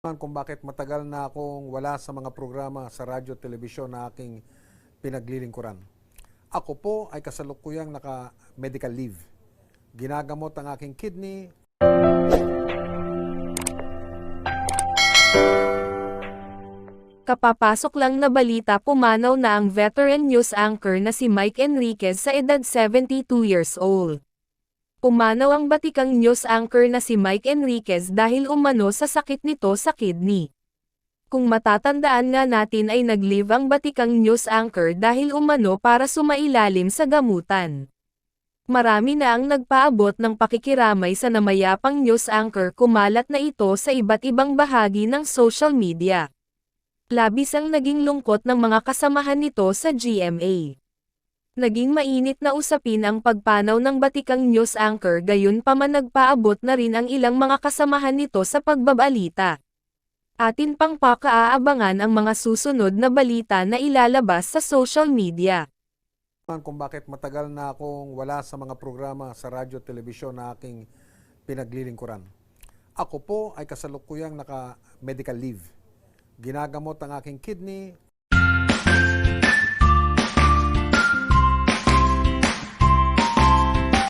kung bakit matagal na akong wala sa mga programa sa radyo, telebisyon na aking pinaglilingkuran. Ako po ay kasalukuyang naka-medical leave. Ginagamot ang aking kidney, Kapapasok lang na balita pumanaw na ang veteran news anchor na si Mike Enriquez sa edad 72 years old. Pumanaw ang batikang news anchor na si Mike Enriquez dahil umano sa sakit nito sa kidney. Kung matatandaan nga natin ay nag-leave ang batikang news anchor dahil umano para sumailalim sa gamutan. Marami na ang nagpaabot ng pakikiramay sa namayapang news anchor kumalat na ito sa iba't ibang bahagi ng social media. Labis ang naging lungkot ng mga kasamahan nito sa GMA. Naging mainit na usapin ang pagpanaw ng batikang news anchor gayon pa man nagpaabot na rin ang ilang mga kasamahan nito sa pagbabalita. Atin pang pakaabangan ang mga susunod na balita na ilalabas sa social media. kung bakit matagal na akong wala sa mga programa sa radyo, telebisyon na aking pinaglilingkuran. Ako po ay kasalukuyang naka-medical leave. Ginagamot ang aking kidney,